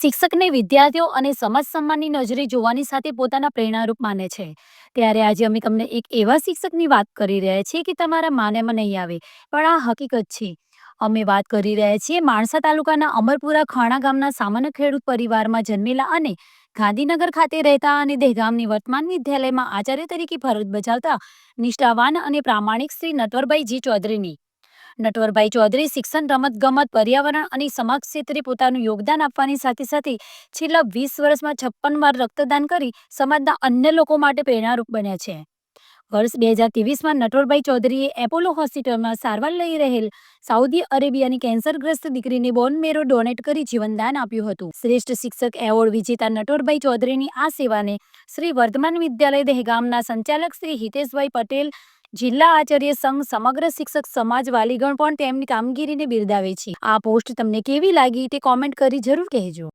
શિક્ષકને વિદ્યાર્થીઓ અને સમાજ સન્માનની નજરે જોવાની સાથે પોતાના પ્રેરણારૂપ માને છે. ત્યારે આજે અમે તમને એક એવા શિક્ષકની વાત કરી રહ્યા છીએ કે તમારા માનેમાં નહીં આવે, પણ આ હકીકત છે. અમે વાત કરી રહ્યા છીએ માણસા તાલુકાના અમરપુરા ખાણા ગામના સામાન્ય ખેડૂત પરિવારમાં જન્મેલા અને ગાંધીનગર ખાતે રહેતા અને દહેગામની વર્તમાન વિદ્યાલયમાં આચાર્ય તરીકે ફરજ બજાવતા નિષ્ઠાવાન અને પ્રામાણિક શ્રી નટવરભાઈ જી ચૌધરીની નટવરભાઈ ચૌધરી શિક્ષણ રમતગમત પર્યાવરણ અને સમાજ ક્ષેત્રે પોતાનું યોગદાન આપવાની સાથે સાથે છેલ્લા વીસ વર્ષમાં છપ્પન વાર રક્તદાન કરી સમાજના અન્ય લોકો માટે પ્રેરણારૂપ બન્યા છે. વર્ષ બે હજાર ત્રેવીસમાં નટવરભાઈ ચૌધરીએ એપોલો હોસ્પિટલમાં સારવાર લઈ રહેલ સાઉદી અરેબિયાની કેન્સરગ્રસ્ત દીકરીને બોન મેરો ડોનેટ કરી જીવનદાન આપ્યું હતું. શ્રેષ્ઠ શિક્ષક એવોર્ડ વિજેતા નટવરભાઈ ચૌધરીની આ સેવાને શ્રી વર્ધમાન વિદ્યાલય દહેગામના સંચાલક શ્રી હિતેશભાઈ પટેલ જિલ્લા આચાર્ય સંઘ સમગ્ર શિક્ષક સમાજ વાલીગણ પણ તેમની કામગીરીને બિરદાવે છે. આ પોસ્ટ તમને કેવી લાગી તે કોમેન્ટ કરી જરૂર કહેજો.